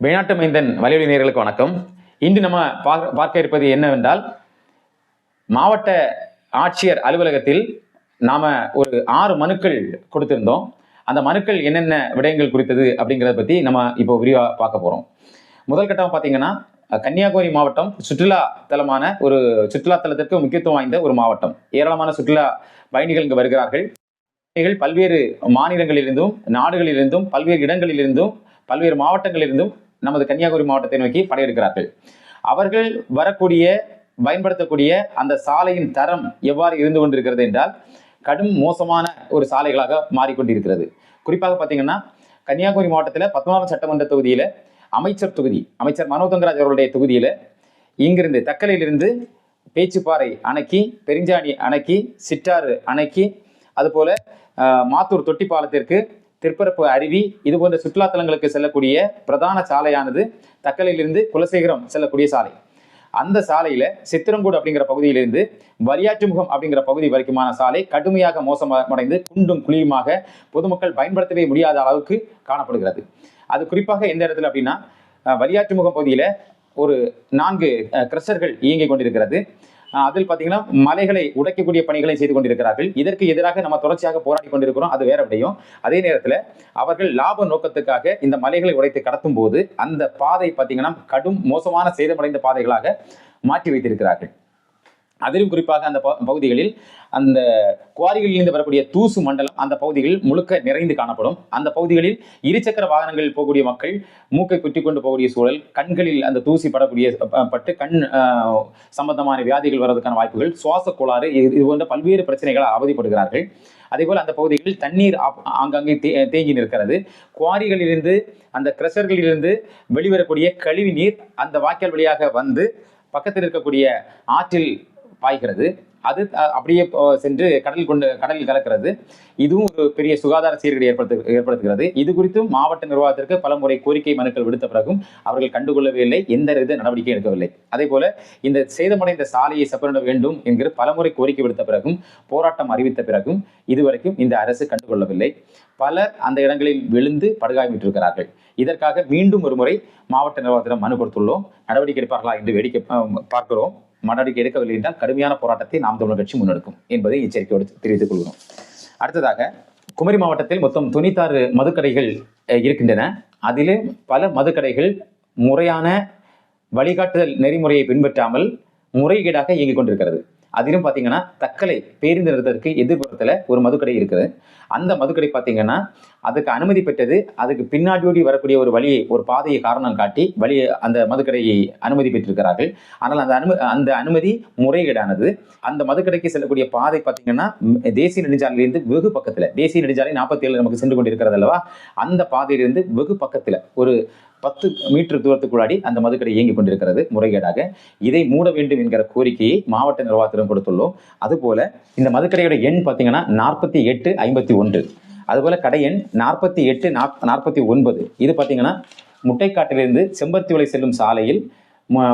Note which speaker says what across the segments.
Speaker 1: வெளிநாட்டு மைந்தன் வலியுறுத்தி நேர்களுக்கு வணக்கம். இன்று நம்ம பார்க்க பார்க்க இருப்பது என்னவென்றால் மாவட்ட ஆட்சியர் அலுவலகத்தில் நாம ஒரு ஆறு மனுக்கள் கொடுத்திருந்தோம். அந்த மனுக்கள் என்னென்ன விடயங்கள் குறித்தது அப்படிங்கிறத பத்தி நம்ம இப்போ விரிவாக பார்க்க போறோம். முதல் கட்டம் பார்த்தீங்கன்னா கன்னியாகுமரி மாவட்டம் சுற்றுலா தலமான ஒரு சுற்றுலா தலத்திற்கு முக்கியத்துவம் வாய்ந்த ஒரு மாவட்டம். ஏராளமான சுற்றுலா பயணிகள் இங்கு வருகிறார்கள். பல்வேறு மாநிலங்களிலிருந்தும் நாடுகளிலிருந்தும் பல்வேறு இடங்களிலிருந்தும் பல்வேறு மாவட்டங்களிலிருந்தும் நமது கன்னியாகுமரி மாவட்டத்தை நோக்கி படையெடுக்கிறார்கள். அவர்கள் வரக்கூடிய பயன்படுத்தக்கூடிய அந்த சாலையின் தரம் எவ்வாறு இருந்து கொண்டிருக்கிறது என்றால் கடும் மோசமான ஒரு சாலைகளாக மாறிக்கொண்டிருக்கிறது. குறிப்பாக பார்த்தீங்கன்னா கன்னியாகுமரி மாவட்டத்தில் பத்மநாபம் சட்டமன்ற தொகுதியில் அமைச்சர் தொகுதி அமைச்சர் மனோ தங்கராஜ் அவர்களுடைய தொகுதியில் இங்கிருந்து தக்கலையிலிருந்து பேச்சுப்பாறை அணைக்கி பெருஞ்சாணி அணைக்கி சிற்றாறு அணைக்கி அதுபோல் மாத்தூர் மாத்தூர் தொட்டிப்பாலத்திற்கு திருப்பரப்பு அருவி இது போன்ற சுற்றுலா தலங்களுக்கு செல்லக்கூடிய பிரதான சாலையானது தக்கலையிலிருந்து குலசேகரம் செல்லக்கூடிய சாலை. அந்த சாலையில சித்திரங்கூடு அப்படிங்கிற பகுதியிலிருந்து வரியாற்றுமுகம் அப்படிங்கிற பகுதி வரைக்குமான சாலை கடுமையாக மோசமடைந்து குண்டும் குழியுமாக பொதுமக்கள் பயன்படுத்தவே முடியாத அளவுக்கு காணப்படுகிறது. அது குறிப்பாக எந்த இடத்துல அப்படின்னா அஹ், வரியாற்றுமுகம் பகுதியில ஒரு நான்கு கிரஷர்கள் இயங்கிக் கொண்டிருக்கிறது. அதில் பார்த்தீங்கன்னா மலைகளை உடைக்கக்கூடிய பணிகளை செய்து கொண்டிருக்கிறார்கள். இதற்கு எதிராக நம்ம தொடர்ச்சியாக போராடி கொண்டிருக்கிறோம். அது வேற விடையும். அதே நேரத்தில் அவர்கள் லாப நோக்கத்துக்காக இந்த மலைகளை உடைத்து கடத்தும் போது அந்த பாதை பார்த்தீங்கன்னா கடும் மோசமான சேதமடைந்த பாதைகளாக மாற்றி வைத்திருக்கிறார்கள். அதிலும் குறிப்பாக அந்த ப- பகுதிகளில் அந்த குவாரிகளிலிருந்து வரக்கூடிய தூசு மண்டலம் அந்த பகுதிகளில் முழுக்க நிறைந்து காணப்படும். அந்த பகுதிகளில் இருசக்கர வாகனங்களில் போகக்கூடிய மக்கள் மூக்கை குத்தி கொண்டு போகக்கூடிய சூழல் கண்களில் அந்த தூசி படக்கூடிய பட்டு கண் சம்பந்தமான வியாதிகள் வர்றதுக்கான வாய்ப்புகள் சுவாச கோளாறு இது இது போன்ற பல்வேறு பிரச்சனைகளை அவதிப்படுகிறார்கள். அதேபோல் அந்த பகுதிகளில் தண்ணீர் ஆங்காங்கே தே தேங்கி நிற்கிறது. குவாரிகளிலிருந்து அந்த கிரஷர்களிலிருந்து வெளிவரக்கூடிய கழிவு நீர் அந்த வாய்க்கால் வழியாக வந்து பக்கத்தில் இருக்கக்கூடிய ஆற்றில் பாய்கிறது. அது அப்படியே சென்று கடல் கொண்டு கடலில் கலக்கிறது. இதுவும் ஒரு பெரிய சுகாதார சீர்கேடு ஏற்படுத்து ஏற்படுத்துகிறது. இது குறித்தும் மாவட்ட நிர்வாகத்திற்கு பல முறை கோரிக்கை மனுக்கள் விடுத்த பிறகும் அவர்கள் கண்டுகொள்ளவே இல்லை எந்த வித நடவடிக்கை எடுக்கவில்லை. அதே போல இந்த சேதமடைந்த சாலையை செப்பனிட வேண்டும் என்கிற பலமுறை கோரிக்கை விடுத்த பிறகும் போராட்டம் அறிவித்த பிறகும் இதுவரைக்கும் இந்த அரசு கண்டுகொள்ளவில்லை. பலர் அந்த இடங்களில் விழுந்து படுகாயமிட்டிருக்கிறார்கள் இதற்காக மீண்டும் ஒரு முறை மாவட்ட நிர்வாகத்திடம் மனு கொடுத்துள்ளோம். நடவடிக்கை எடுப்பார்களா என்று வேடிக்கை பார்க்கிறோம். நடவடிக்கை எடுக்கவில்லை என்றால் கடுமையான போராட்டத்தை நாம் தமிழர் கட்சி முன்னெடுக்கும் என்பதை எச்சரிக்கையோடு தெரிவித்துக் கொள்கிறோம். அடுத்ததாக குமரி மாவட்டத்தில் மொத்தம் தொண்ணூத்தாறு மதுக்கடைகள் அஹ், இருக்கின்றன. அதிலே பல மதுக்கடைகள் முறையான வழிகாட்டுதல் நெறிமுறையை பின்பற்றாமல் முறைகேடாக இயங்கிக் கொண்டிருக்கிறது. அதிலும் பார்த்தீங்கன்னா தக்கலை பேருந்து நிறுத்தத்திற்கு எதிர்ப்புறத்தில் ஒரு மதுக்கடை இருக்குது. அந்த மதுக்கடை பார்த்தீங்கன்னா அதுக்கு அனுமதி பெற்றது அதுக்கு பின்னாடியோடி வரக்கூடிய ஒரு வழியை ஒரு பாதையை காரணம் காட்டி வழியை அந்த மதுக்கடையை அனுமதி பெற்றிருக்கிறார்கள். ஆனால் அந்த அனுமதி அந்த அனுமதி முறைகேடானது. அந்த மதுக்கடைக்கு செல்லக்கூடிய பாதை பார்த்தீங்கன்னா தேசிய நெடுஞ்சாலையிலிருந்து வெகு பக்கத்தில் தேசிய நெடுஞ்சாலை நாற்பத்தி ஏழு நமக்கு சென்று கொண்டிருக்கிறது அல்லவா? அந்த பாதையிலிருந்து வெகு பக்கத்தில் ஒரு பத்து மீட்டர் தூரத்துக்குள்ளாடி அந்த மதுக்கடை இயங்கிக் கொண்டிருக்கிறது முறைகேடாக. இதை மூட வேண்டும் என்கிற கோரிக்கையை மாவட்ட நிர்வாகத்திடம் கொடுத்துள்ளோம். அதுபோல இந்த மதுக்கடையோட எண் பார்த்தீங்கன்னா நாற்பத்தி எட்டு ஐம்பத்தி ஒன்று. அதுபோல கடை எண் நாற்பத்தி எட்டு நாற்பத்தி ஒன்பது. இது பார்த்தீங்கன்னா முட்டைக்காட்டிலிருந்து செம்பருத்தி விலை செல்லும் சாலையில்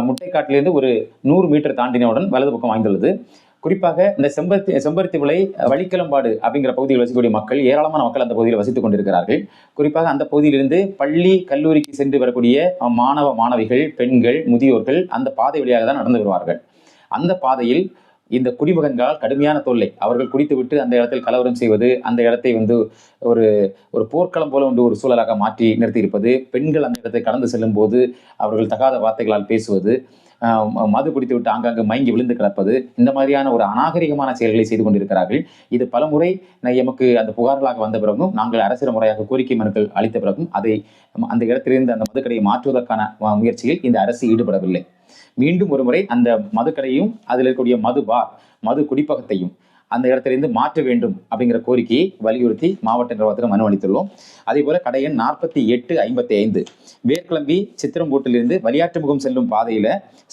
Speaker 1: முட்டைக்காட்டிலிருந்து ஒரு நூறு மீட்டர் தாண்டினவுடன் வலது பக்கம் வாய்ந்துள்ளது குறிப்பாக இந்த செம்பருத்தி செம்பருத்தி விலை வழிக்கிளம்பாடு அப்படிங்கிற பகுதியில் வசிக்கக்கூடிய மக்கள் ஏராளமான மக்கள் அந்த பகுதியில் வசித்துக் கொண்டிருக்கிறார்கள். குறிப்பாக அந்த பகுதியிலிருந்து பள்ளி கல்லூரிக்கு சென்று வரக்கூடிய மாணவ மாணவிகள் பெண்கள் முதியோர்கள் அந்த பாதை வழியாக தான் நடந்து வருவார்கள். அந்த பாதையில் இந்த குடிமகன்களால் கடுமையான தொல்லை. அவர்கள் குடித்துவிட்டு அந்த இடத்தில் கலவரம் செய்வது அந்த இடத்தை வந்து ஒரு ஒரு போர்க்களம் போல வந்து ஒரு சூழலாக மாற்றி நிறுத்தியிருப்பது பெண்கள் அந்த இடத்தை கடந்து செல்லும் போது அவர்கள் தகாத வார்த்தைகளால் பேசுவது ம- மது குடித்து விட்டு ஆங்காங்கு மயங்கி விழுந்து கிடப்பது இந்த மாதிரியான ஒரு அநாகரிகமான செயல்களை செய்து கொண்டிருக்கிறார்கள். இது பலமுறை எமக்கு அந்த புகார்களாக வந்த பிறகும் நாங்கள் அரசியல் முறையாக கோரிக்கை மனுக்கள் அளித்த பிறகும் அதை அந்த இடத்திலிருந்து அந்த மதுக்கடையை மாற்றுவதற்கான முயற்சியில் இந்த அரசு ஈடுபடவில்லை. மீண்டும் ஒரு முறை அந்த மதுக்கடையும் அதில் இருக்கக்கூடிய மது பார் மது குடிப்பகத்தையும் அந்த இடத்திலிருந்து மாற்ற வேண்டும் அப்படிங்கிற கோரிக்கையை வலியுறுத்தி மாவட்ட நிர்வாகத்திடம் மனு அளித்துள்ளோம். அதே போல கடையன் நாற்பத்தி எட்டு ஐம்பத்தி ஐந்து வேர்க்கிளம்பி சித்திரம்பூட்டிலிருந்து வலியாற்றுமுகம் செல்லும் பாதையில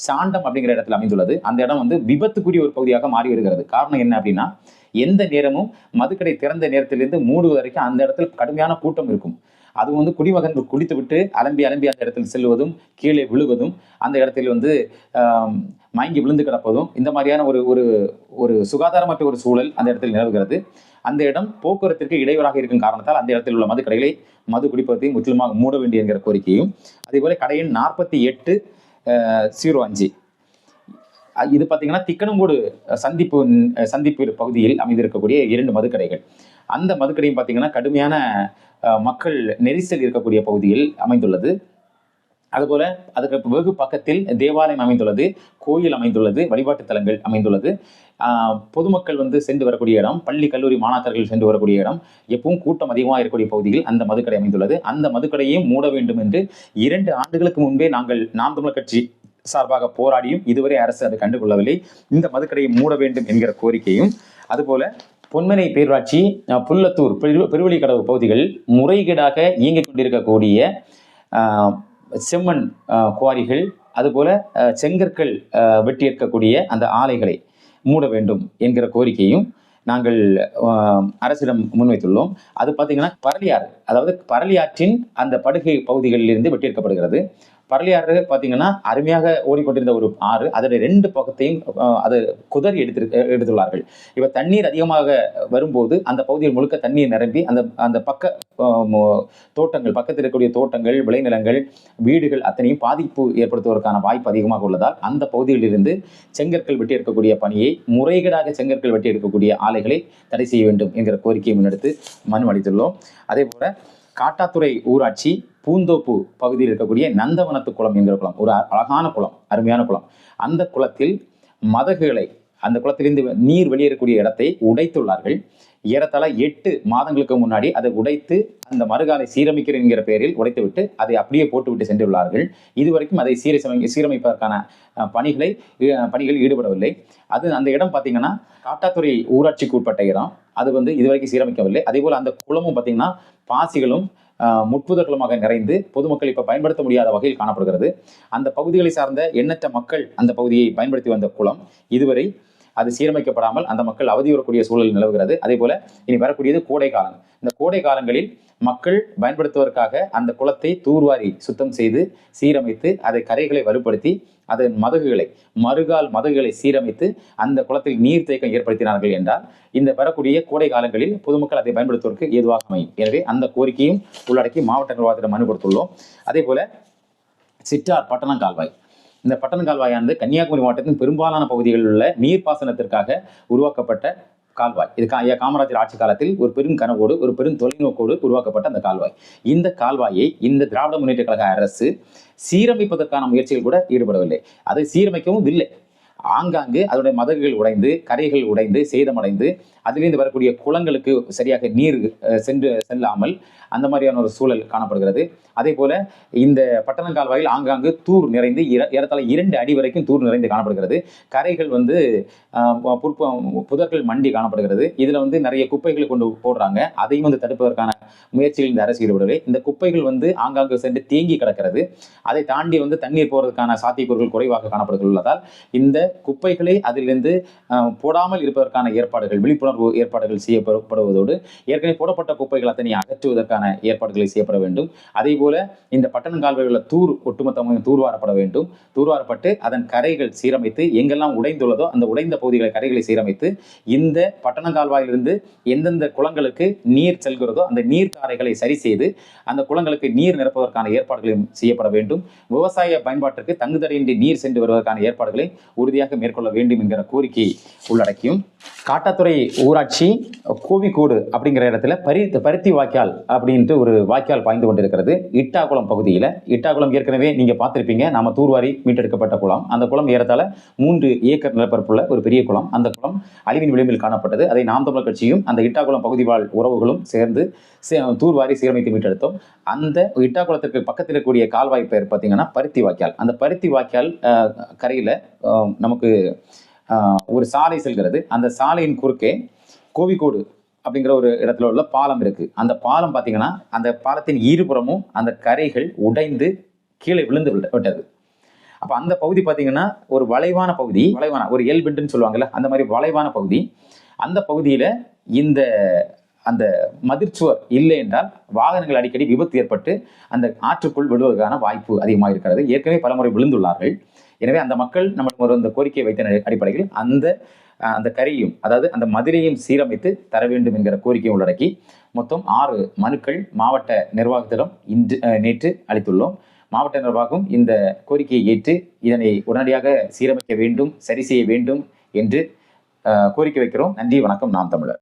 Speaker 1: சாண்டம் அப்படிங்கிற இடத்துல அமைந்துள்ளது. அந்த இடம் வந்து விபத்துக்குரிய ஒரு பகுதியாக மாறி வருகிறது. காரணம் என்ன அப்படின்னா எந்த நேரமும் மதுக்கடை திறந்த நேரத்திலிருந்து மூடுவது வரைக்கும் அந்த இடத்துல கடுமையான கூட்டம் இருக்கும். அது வந்து குடிமகன்கள் குடித்து விட்டு அலம்பி அலம்பி அந்த இடத்தில் செல்வதும் கீழே விழுவதும் அந்த இடத்தில் வந்து மயங்கி விழுந்து கிடப்பதும் இந்த மாதிரியான ஒரு ஒரு ஒரு சுகாதாரமற்ற ஒரு சூழல் அந்த இடத்தில் நிலவுகிறது. அந்த இடம் போக்குவரத்திற்கு இடையூறாக இருக்கும் காரணத்தால் அந்த இடத்தில் உள்ள மது கடைகளை மது குடிப்பதையும் முற்றிலுமாக மூட வேண்டிய என்கிற கோரிக்கையும் அதேபோல கடையின் நாற்பத்தி எட்டு ஜீரோ அஞ்சு இது பார்த்தீங்கன்னா திக்கனங்கோடு சந்திப்பு சந்திப்பு பகுதியில் அமைந்திருக்கக்கூடிய இரண்டு மதுக்கடைகள். அந்த மதுக்கடையும் பார்த்தீங்கன்னா கடுமையான மக்கள் நெரிசல் இருக்கக்கூடிய பகுதியில் அமைந்துள்ளது. அதுபோல அதுக்கு வெகு பக்கத்தில் தேவாலயம் அமைந்துள்ளது கோயில் அமைந்துள்ளது வழிபாட்டு தலங்கள் அமைந்துள்ளது. பொதுமக்கள் வந்து சென்று வரக்கூடிய இடம் பள்ளி கல்லூரி மாணாக்கர்கள் சென்று வரக்கூடிய இடம் எப்பவும் கூட்டம் அதிகமாக இருக்கக்கூடிய பகுதியில் அந்த மதுக்கடை அமைந்துள்ளது. அந்த மதுக்கடையையும் மூட வேண்டும் என்று இரண்டு ஆண்டுகளுக்கு முன்பே நாங்கள் நாம் தமிழர் கட்சி சார்பாக போராடியும் இதுவரை அரசு அதை கண்டுகொள்ளவில்லை. இந்த மதுக்கடையை மூட வேண்டும் என்கிற கோரிக்கையும் அதுபோல பொன்மனை பேரூராட்சி புல்லத்தூர் பெரு பெருவழிக்கடவு பகுதிகள் முறைகேடாக இயங்கிக் கொண்டிருக்கக்கூடிய செம்மண் குவாரிகள் அதுபோல செங்கற்கள் ஆஹ், வெட்டி எடுக்கக்கூடிய அந்த ஆலைகளை மூட வேண்டும் என்கிற கோரிக்கையும் நாங்கள் அரசிடம் முன்வைத்துள்ளோம். அது பார்த்தீங்கன்னா பரளியாறு அதாவது பரளியாற்றின் அந்த படுகை பகுதிகளில் இருந்து வெட்டியிருக்கப்படுகிறது. பரளியாறு பார்த்தீங்கன்னா அருமையாக ஓடிக்கொண்டிருந்த ஒரு ஆறு. அதனுடைய ரெண்டு பக்கத்தையும் அது குதறி எடுத்து எடுத்துள்ளார்கள். இப்போ தண்ணீர் அதிகமாக வரும்போது அந்த பகுதியில் முழுக்க தண்ணீர் நிரம்பி அந்த அந்த பக்க மோ- தோட்டங்கள் பக்கத்தில் இருக்கக்கூடிய தோட்டங்கள் விளைநிலங்கள் வீடுகள் அத்தனையும் பாதிப்பு ஏற்படுத்துவதற்கான வாய்ப்பு அதிகமாக உள்ளதால் அந்த பகுதியிலிருந்து செங்கற்கள் வெட்டி எடுக்கக்கூடிய பணியை முறைகேடாக செங்கற்கள் வெட்டி எடுக்கக்கூடிய ஆலைகளை தடை செய்ய வேண்டும் என்கிற கோரிக்கையை முன்னெடுத்து மனு அளித்துள்ளோம். அதே போல காட்டாத்துறை ஊராட்சி பூந்தோப்பு பகுதியில் இருக்கக்கூடிய நந்தவனத்து குளம் என்கிற குளம். ஒரு அழகான குளம் அருமையான குளம். அந்த குளத்தில் மதகுகளை அந்த குளத்திலிருந்து நீர் வெளியேறக்கூடிய இடத்தை உடைத்துள்ளார்கள். ஏறத்தாழ எட்டு மாதங்களுக்கு முன்னாடி அதை உடைத்து அந்த மறுகாலை சீரமைக்கிறேன் என்கிற பெயரில் உடைத்துவிட்டு அதை அப்படியே போட்டுவிட்டு சென்றுள்ளார்கள். இதுவரைக்கும் அதை சீர சீரமைப்பதற்கான பணிகளை பணிகள் பணிகளில் ஈடுபடவில்லை. அது அந்த இடம் பார்த்தீங்கன்னா காட்டாத்துறை ஊராட்சிக்கு உட்பட்ட இடம். அது வந்து இதுவரைக்கும் சீரமைக்கவில்லை. அதே போல் அந்த குளமும் பார்த்தீங்கன்னா பாசிகளும் ஆஹ், முட்புதர்களுமாக நிறைந்து பொதுமக்கள் இப்போ பயன்படுத்த முடியாத வகையில் காணப்படுகிறது. அந்த பகுதிகளை சார்ந்த எண்ணற்ற மக்கள் அந்த பகுதியை பயன்படுத்தி வந்த குளம். இதுவரை அது சீரமைக்கப்படாமல் அந்த மக்கள் அவதியுறக்கூடிய சூழல் நிலவுகிறது. அதே போல இனி வரக்கூடியது கோடை காலம் இந்த கோடை காலங்களில் மக்கள் பயன்படுத்துவதற்காக அந்த குளத்தை தூர்வாரி சுத்தம் செய்து சீரமைத்து அதை கரைகளை வலுப்படுத்தி அதன் மதகுகளை மறுகால் மதகுகளை சீரமைத்து அந்த குளத்தில் நீர் தேக்கம் ஏற்படுத்தினார்கள் என்றால் இந்த வரக்கூடிய கோடை காலங்களில் பொதுமக்கள் அதை பயன்படுத்துவதற்கு ஏதுவாக அமையும். எனவே அந்த கோரிக்கையும் உள்ளடக்கி மாவட்ட நிர்வாகத்திடம் மனு கொடுத்துள்ளோம். அதே போல சிற்றார் பட்டணம் கால்வாய். இந்த பட்டணம் கால்வாயானது கன்னியாகுமரி மாவட்டத்தின் பெரும்பாலான பகுதிகளில் உள்ள நீர்ப்பாசனத்திற்காக உருவாக்கப்பட்ட கால்வாய். இது ஐயா காமராஜர் ஆட்சி காலத்தில் ஒரு பெரும் கனவோடு ஒரு பெரும் தொலைநோக்கோடு உருவாக்கப்பட்ட அந்த கால்வாய். இந்த கால்வாயை இந்த திராவிட முன்னேற்ற கழக அரசு சீரமைப்பதற்கான முயற்சிகள் கூட ஈடுபடவில்லை. அதை சீரமைக்கவும் இல்லை ஆங்காங்கு அதனுடைய மதகுகள் உடைந்து கரைகள் உடைந்து சேதமடைந்து அதிலிருந்து வரக்கூடிய குளங்களுக்கு சரியாக நீர் சென்று செல்லாமல் அந்த மாதிரியான ஒரு சூழல் காணப்படுகிறது. அதே போல இந்த பட்டண கால்வாயில் ஆங்காங்கு தூர் நிறைந்து இர- ஏறத்தாழ இரண்டு அடி வரைக்கும் தூர் நிறைந்து காணப்படுகிறது. கரைகள் வந்து புற்ப புதர்கள் மண்டி காணப்படுகிறது. இதில் வந்து நிறைய குப்பைகளை கொண்டு போடுறாங்க. அதையும் வந்து தடுப்பதற்கான முயற்சிகள் இந்த அரசு ஈடுபடவில்லை. இந்த குப்பைகள் வந்து ஆங்காங்கு சென்று தேங்கி கிடக்கிறது. அதை தாண்டி வந்து தண்ணீர் போகிறதுக்கான சாத்தியக்கூறுகள் குறைவாக காணப்படுகிறதால் இந்த குப்பைகளை அதிலிருந்து போடாமல் இருப்பதற்கான ஏற்பாடுகள் விழிப்புணர்வு ஏற்பாடுகள் செய்யப்படுவதோடு ஏற்கனவே போடப்பட்ட குப்பைகள் அத்தனை அகற்றுவதற்கான ஏற்பாடுகளை செய்யப்பட வேண்டும். அதே போல இந்த பட்டணம் கால்வாய்களில் தூர் ஒட்டுமொத்தமாக தூர்வாரப்பட வேண்டும். தூர்வாரப்பட்டு அதன் கரைகள் சீரமைத்து எங்கெல்லாம் உடைந்துள்ளதோ அந்த உடைந்த பகுதிகளை கரைகளை சீரமைத்து இந்த பட்டணம் கால்வாயிலிருந்து எந்தெந்த குளங்களுக்கு நீர் செல்கிறதோ அந்த நீர் காரைகளை சரி செய்து அந்த குளங்களுக்கு நீர் நிரப்புவதற்கான ஏற்பாடுகளையும் செய்யப்பட வேண்டும். விவசாய பயன்பாட்டிற்கு தங்குதடையின்றி நீர் சென்று வருவதற்கான ஏற்பாடுகளை உறுதியாக மேற்கொள்ள வேண்டும் என்கிற கோரிக்கையை உள்ளடக்கியும் காட்டாத்துறை ஊராட்சி கோவிக்கோடு அப்படிங்கிற இடத்துல பரி பருத்தி வாய்க்கால் அப்படின்ட்டு ஒரு வாய்க்கால் பாய்ந்து கொண்டிருக்கிறது. இட்டாக்குளம் பகுதியில். இட்டாக்குளம் ஏற்கனவே நீங்கள் பார்த்துருப்பீங்க. நாம தூர்வாரி மீட்டெடுக்கப்பட்ட குளம். அந்த குளம் ஏறத்தால் மூன்று ஏக்கர் நிலப்பரப்புள்ள ஒரு பெரிய குளம். அந்த குளம் அழிவின் விளிம்பில் காணப்பட்டது. அதை நாம் தமிழர் கட்சியும் அந்த இட்டாக்குளம் பகுதி வாழ் உறவுகளும் சேர்ந்து சே- தூர்வாரி சீரமைத்து மீட்டெடுத்தோம். அந்த இட்டாக்குளத்திற்கு பக்கத்தில் இருக்கக்கூடிய கால்வாய் பெயர் பார்த்தீங்கன்னா பருத்தி வாய்க்கால். அந்த பருத்தி வாய்க்கால் கரையில் நமக்கு ஒரு சாலை செல்கிறது. அந்த சாலையின் குறுக்கே கோவிக்கோடு அப்படிங்கிற ஒரு இடத்துல உள்ள பாலம் இருக்குது அந்த பாலம் பார்த்தீங்கன்னா அந்த பாலத்தின் இருபுறமும் அந்த கரைகள் உடைந்து கீழே விழுந்து விட்டது. அப்போ அந்த பகுதி பார்த்தீங்கன்னா ஒரு வளைவான பகுதி வளைவான ஒரு எல்பிண்டுன்னு சொல்லுவாங்கல்ல அந்த மாதிரி வளைவான பகுதி. அந்த பகுதியில் இந்த அந்த மதிர்ச்சுவர் இல்லை என்றால் வாகனங்கள் அடிக்கடி விபத்து ஏற்பட்டு அந்த ஆற்றுக்குள் விழுவதற்கான வாய்ப்பு அதிகமாக இருக்கிறது. ஏற்கனவே பலமுறை விழுந்துள்ளார்கள். எனவே அந்த மக்கள் நம்ம ஒரு அந்த கோரிக்கை வைத்த அடிப்படையில் அந்த அந்த கரியும் அதாவது அந்த மதுரையும் சீரமைத்து தர வேண்டும் என்கிற கோரிக்கையை உள்ளடக்கி மொத்தம் ஆறு மனுக்கள் மாவட்ட நிர்வாகத்திடம் இன்று நேற்று அளித்துள்ளோம். மாவட்ட நிர்வாகம் இந்த கோரிக்கையை ஏற்று இதனை உடனடியாக சீரமைக்க வேண்டும் சரி செய்ய வேண்டும் என்று கோரிக்கை வைக்கிறோம். நன்றி வணக்கம். நாம் தமிழர்.